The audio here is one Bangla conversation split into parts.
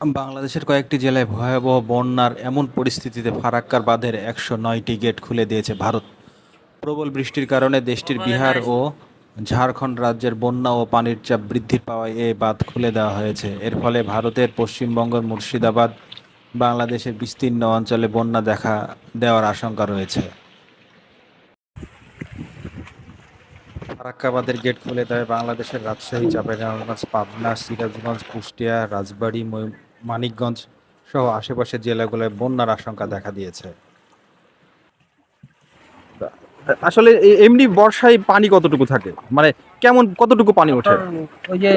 বাংলাদেশের কয়েকটি জেলায় ভয়াবহ বন্যার এমন পরিস্থিতিতে ফারাক্কার বাঁধের একশো নয়টি গেট খুলে দিয়েছে ভারত। প্রবল বৃষ্টির কারণে দেশটির বিহার ও ঝাড়খণ্ড রাজ্যের বন্যা ও পানির চাপ বৃদ্ধি পাওয়ায় এই বাঁধ খুলে দেওয়া হয়েছে। এর ফলে ভারতের পশ্চিমবঙ্গের মুর্শিদাবাদ বাংলাদেশের বিস্তীর্ণ অঞ্চলে বন্যা দেখা দেওয়ার আশঙ্কা রয়েছে। ফারাক্কাবাদের গেট খুলে দেয় বাংলাদেশের রাজশাহী চাঁপাইনবাবগঞ্জ পাবনা সিরাজগঞ্জ কুষ্টিয়া রাজবাড়ী মানিকগঞ্জ সহ আশেপাশের জেলাগুলোয় বন্যার আশঙ্কা দেখা দিয়েছে। আসলে এমনি বর্ষায় পানি কতটুকু থাকে? মানে কেমন কতটুকু পানি ওঠে? ওই যে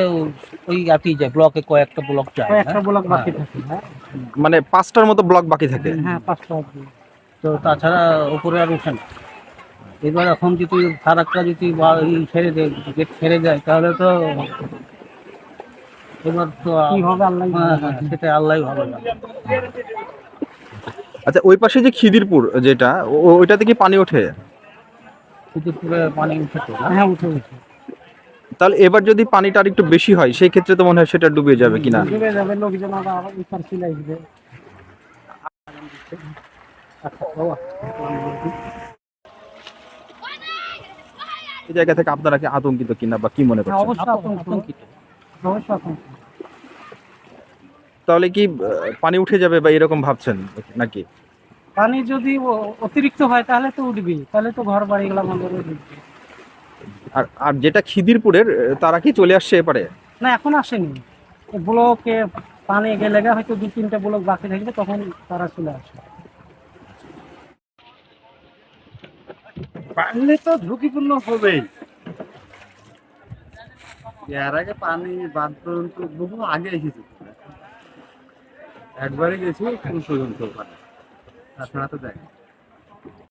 ওই আতি যায় ব্লকে কয়েকটা ব্লক যায় একটা ব্লক বাকি থাকে হ্যাঁ। মানে পাঁচটার মতো ব্লক বাকি থাকে? হ্যাঁ পাঁচটা তো তাছাড়া উপরে আর উঠে না। এবার এখন যদি ফারাক্কা যদি ছেড়ে দেয় গেট ছেড়ে যায় তাহলে তো এবার তো কি হবে আল্লাহ হ্যাঁ, হ্যাঁ, সেটা আল্লাহ ভালো আচ্ছা ওই পাশে যে খিদিরপুর যেটা ও- ওইটাতে কি পানি ওঠে? কিন্তু পুরো পানি উঠেছে না? হ্যাঁ উঠে উঠে। তাহলে এবার যদি পানিটা আর একটু বেশি হয় সেই ক্ষেত্রে তো মনে হয় সেটা ডুবে যাবে কিনা? ডুবে যাবে লোকজন আবার ইফার চলে আসবে। আচ্ছা এই জায়গা থেকে আপনারা কি আতঙ্কিত কিনা বা কি মনে হ্যাঁ, করছেন অবশ্যই আতঙ্কিত। তাহলে কি পানি উঠে যাবে বা এরকম ভাবছেন নাকি? পানি যদি অতিরিক্ত হয় তাহলে তো উঠবি তাহলে তো ঘর বন্ধ করে আর আর যেটা খিদিরপুরের তারা কি চলে আসছে এপারে? না এখন আসেনি। ব্লকে পানি গেলে হয়তো দু তিনটা ব্লক বাকি থাকবে তখন তারা চলে আসে পানি তো ঝুঁকিপূর্ণ হবেই। এর আগে পানি বাদ পর্যন্ত বহু আগে এসেছে। একবারে গেছি কোন পর্যন্ত পানি। তাছাড়া তো দেয়